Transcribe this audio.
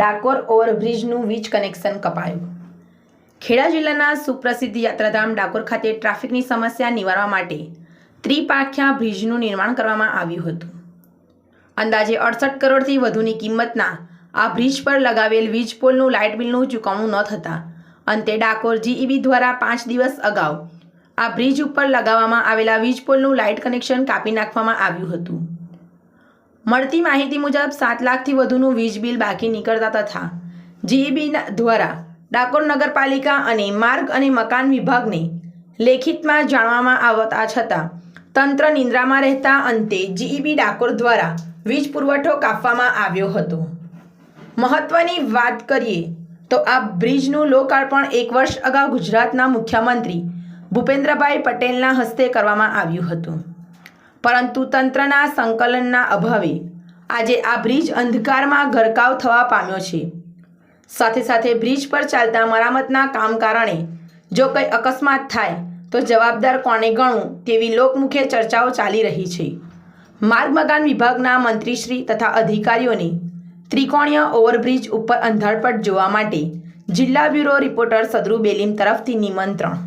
ડાકોર ઓવરબ્રિજનું વીજ કનેક્શન કપાયું. ખેડા જિલ્લાના સુપ્રસિદ્ધ યાત્રાધામ ડાકોર ખાતે ટ્રાફિકની સમસ્યા નિવારવા માટે ત્રિપાખ્યા બ્રિજનું નિર્માણ કરવામાં આવ્યું હતું. અંદાજે અડસઠ કરોડથી વધુની કિંમતના આ બ્રિજ પર લગાવેલ વીજ પોલનું લાઇટ બિલનું ચૂકવણું ન થતાં અંતે ડાકોર જીઈબી દ્વારા પાંચ દિવસ અગાઉ આ બ્રિજ ઉપર લગાવવામાં આવેલા વીજ પોલનું લાઇટ કનેક્શન કાપી નાખવામાં આવ્યું હતું. મળતી માહિતી મુજબ સાત લાખથી વધુનું વીજ બિલ બાકી નીકળતા તથા જીઈબી દ્વારા ડાકોર નગરપાલિકા અને માર્ગ અને મકાન વિભાગને લેખિતમાં જાણવામાં આવતા છતાં તંત્ર નિંદ્રામાં રહેતા અંતે જીઈબી ડાકોર દ્વારા વીજ પુરવઠો કાપવામાં આવ્યો હતો. મહત્વની વાત કરીએ તો આ બ્રિજનું લોકાર્પણ એક વર્ષ અગાઉ ગુજરાતના મુખ્યમંત્રી ભૂપેન્દ્રભાઈ પટેલના હસ્તે કરવામાં આવ્યું હતું. પરંતુ તંત્રના સંકલનના અભાવે આજે આ બ્રિજ અંધકારમાં ગરકાવ થવા પામ્યો છે. સાથે સાથે બ્રિજ પર ચાલતા મરામતના કામ કારણે જો કંઈ અકસ્માત થાય, તો જવાબદાર કોને ગણવું તેવી લોકમુખે ચર્ચાઓ ચાલી રહી છે. માર્ગ મકાન વિભાગના મંત્રીશ્રી તથા અધિકારીઓને ત્રિકોણીય ઓવરબ્રિજ ઉપર અંધારપટ જોવા માટે જિલ્લા બ્યુરો રિપોર્ટર સદરુ બેલીમ તરફથી નિમંત્રણ.